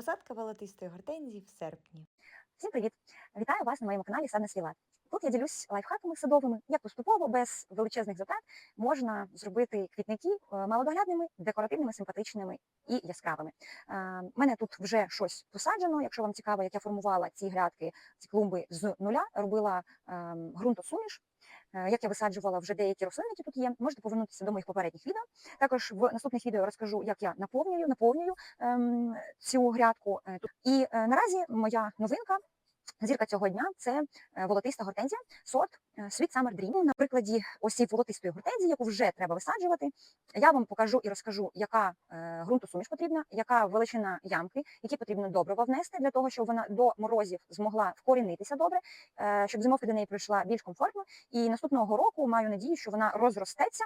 Посадка волотистої гортензії в серпні. Всім привіт! Вітаю вас на моєму каналі Садна Свілат. Тут я ділюсь лайфхаками садовими, як поступово, без величезних затрат можна зробити квітники е, малодоглядними, декоративними, симпатичними і яскравими. У мене тут вже щось посаджено. Якщо вам цікаво, як я формувала ці грядки, ці клумби з нуля, робила ем, ґрунтосуміш. Е, Як я висаджувала вже деякі рослини, які тут є, можете повернутися до моїх попередніх відео. Також в наступних відео розкажу, як я наповнюю, наповнюю ем, цю грядку. Е. І е, наразі моя новинка Зірка цього дня це е, волотиста гортензія, сорт е, Sweet Summer Dream. На прикладі цієї волотистої гортензії, яку вже треба висаджувати, я вам покажу і розкажу, яка е, ґрунтосуміш потрібна, яка величина ямки, які потрібно добрива внести для того, щоб вона до морозів змогла вкорінитися добре, щоб зимовка до неї пройшла більш комфортно. І наступного року маю надію, що вона розростеться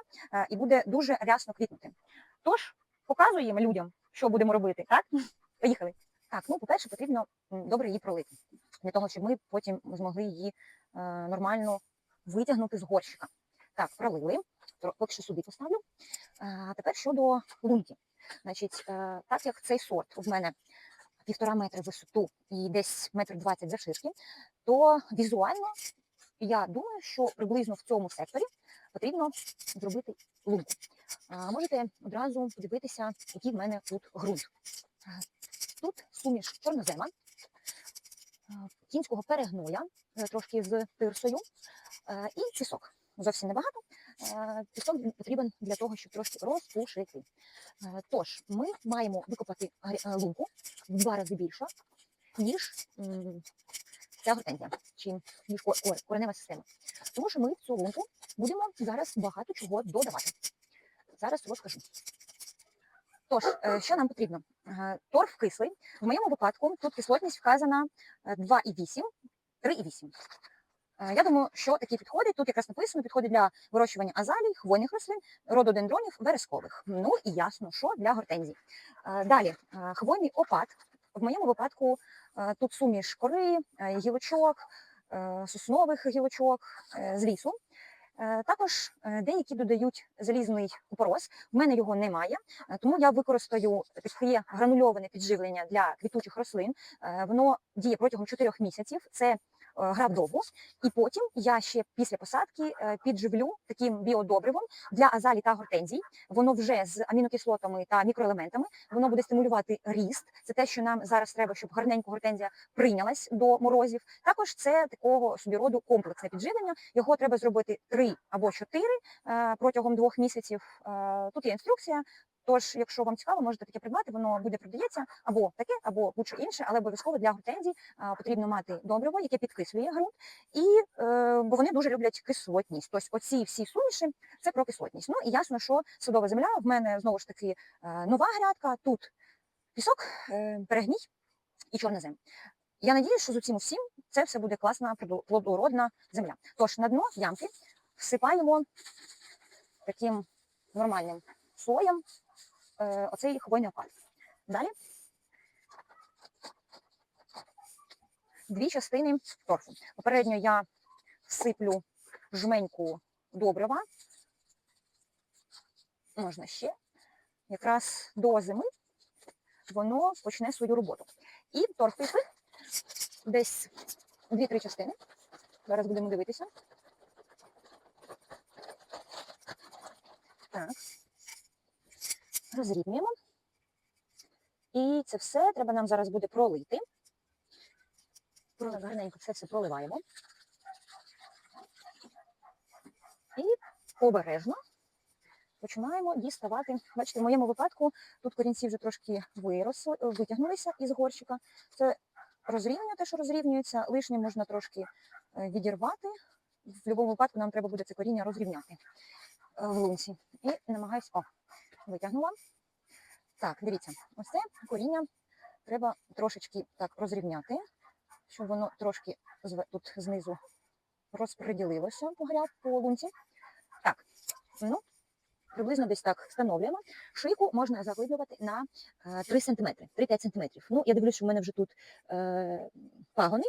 і буде дуже рясно квітнути. Тож показуємо людям, що будемо робити. Так, поїхали. Так, ну по-перше, потрібно добре її пролити для того, щоб ми потім змогли її е, нормально витягнути з горщика. Так, пролили. Поки що сюди поставлю. А тепер щодо лунки. Значить, е, так як цей сорт в мене півтора метри висоту і десь метр двадцять завширшки, то візуально я думаю, що приблизно в цьому секторі потрібно зробити лунку. Можете одразу подивитися, який в мене тут ґрунт. Тут суміш чорнозема, кінського перегноя, е, трошки з тирсою, е, і пісок. Зовсім небагато. Е, Пісок потрібен для того, щоб трошки розпушити. Е, Тож, ми маємо викопати е, лунку в два рази більше, ніж ця гортензія, чи ніж ко- ко- коренева система. Тому що ми в цю лунку будемо зараз багато чого додавати. Зараз розкажу. Тож, е, що нам потрібно? Е, Торф кислий. В моєму випадку тут кислотність вказана е, 2,8, 3,8. Е, Я думаю, що такі підходить. Тут якраз написано, підходить для вирощування азалій, хвойних рослин, рододендронів, верескових. Ну і ясно, що для гортензій. Далі, хвойний опад. В моєму випадку тут суміш кори, гілочок, соснових гілочок з лісу. Е, Також е, деякі додають залізний купорос. В мене його немає, е, тому я використаю таке гранульоване підживлення для квітучих рослин. Воно діє протягом 4 місяців. Це грав довго, і потім я ще після посадки е, підживлю таким біодобривом для азалій та гортензій. Воно вже з амінокислотами та мікроелементами. Воно буде стимулювати ріст. Це те, що нам зараз треба, щоб гарненько гортензія прийнялась до морозів. Також це такого собі роду комплексне підживлення. Його треба зробити три або чотири е, протягом двох місяців. Е, Тут є інструкція. Тож, якщо вам цікаво, можете таке придбати, воно буде продається або таке, або будь-що інше, але обов'язково для гортензій потрібно мати добриво, яке підкислює ґрунт, і е, бо вони дуже люблять кислотність. Тобто оці всі суміші це про кислотність. Ну і ясно, що садова земля в мене знову ж таки е, нова грядка. Тут пісок, е, перегній і чорнозем. Я надію, що з усім усім це все буде класна плодородна земля. Тож на дно ямки всипаємо таким нормальним слоєм оцей хвойний опад. Далі дві частини торфу. Попередньо я всиплю жменьку добрива. Можна ще. Якраз до зими воно почне свою роботу. І торф десь дві-три частини. Зараз будемо дивитися. Так. Розрівнюємо. І це все треба нам зараз буде пролити. Гарненько це все проливаємо. І обережно починаємо діставати. Бачите, в моєму випадку тут корінці вже трошки виросли, витягнулися із горщика. Це розрівнює те, що розрівнюється. Лишнє можна трошки е, відірвати. В будь-якому випадку нам треба буде це коріння розрівняти е, в лунці. І намагаюсь, о, витягнула. Так, дивіться, ось це коріння треба трошечки так розрівняти, щоб воно трошки тут знизу розподілилося по гряд, лунці. Так, ну, приблизно десь так встановлюємо. Шийку можна заглиблювати на е, 3 см, 3-5 см. Ну, я дивлюсь, що в мене вже тут е, пагони,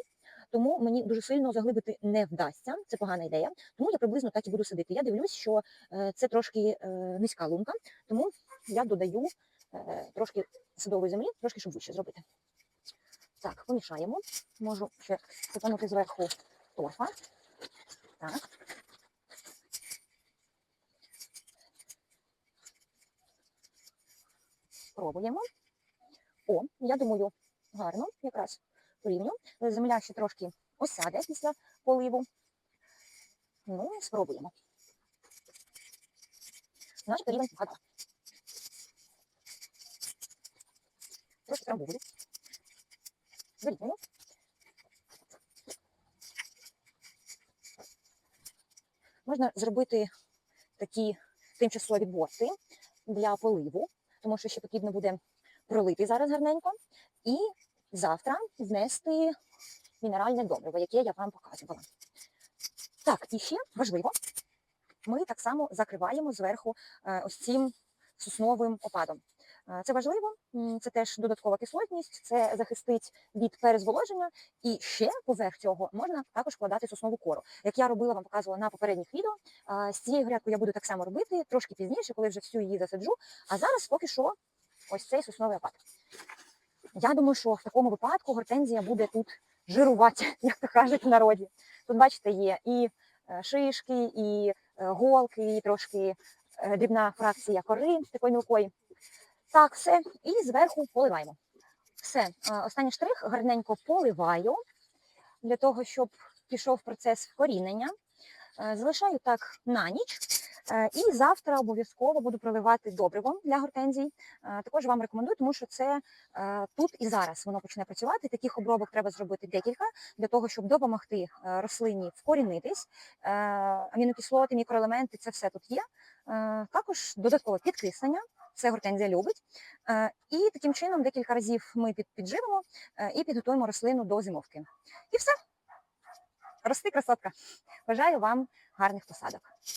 тому мені дуже сильно заглибити не вдасться. Це погана ідея. Тому я приблизно так і буду сидити. Я дивлюсь, що е, це трошки е, низька лунка, тому я додаю трошки садової землі, трошки щоб вище зробити. Так, помішаємо. Можу ще сипанути зверху торфа. Так. Пробуємо. О, я думаю, гарно, якраз порівню. Земля ще трошки осяде після поливу. Ну, спробуємо. Наш рівень вода. Трошки трамбую. Вирівнюємо. Можна зробити такі тимчасові борти для поливу, тому що ще потрібно буде пролити зараз гарненько, і завтра внести мінеральне добриво, яке я вам показувала. Так, і ще важливо, ми так само закриваємо зверху е, ось цим сосновим опадом. Це важливо, це теж додаткова кислотність, це захистить від перезволоження, і ще поверх цього можна також вкладати соснову кору. Як я робила, вам показувала на попередніх відео. З цією грядкою я буду так само робити трошки пізніше, коли вже всю її засаджу. А зараз поки що ось цей сосновий опад. Я думаю, що в такому випадку гортензія буде тут жирувати, як то кажуть в народі. Тут, бачите, є і е, шишки, і е, голки, і трошки е, дрібна фракція кори такої мілкої. Так, все. І зверху поливаємо. Все, останній штрих гарненько поливаю для того, щоб пішов процес вкорінення. Е, Залишаю так на ніч. Е, І завтра обов'язково буду проливати добривом для гортензій. Е, Також вам рекомендую, тому що це тут і зараз воно почне працювати. Таких обробок треба зробити декілька для того, щоб допомогти рослині вкорінитись. Амінокислоти, мікроелементи це все тут є. Також додаткове підкислення. Це гортензія любить. Е, І таким чином декілька разів ми під- підживимо е, і підготуємо рослину до зимовки. І все. Рости красотка. Бажаю вам гарних посадок.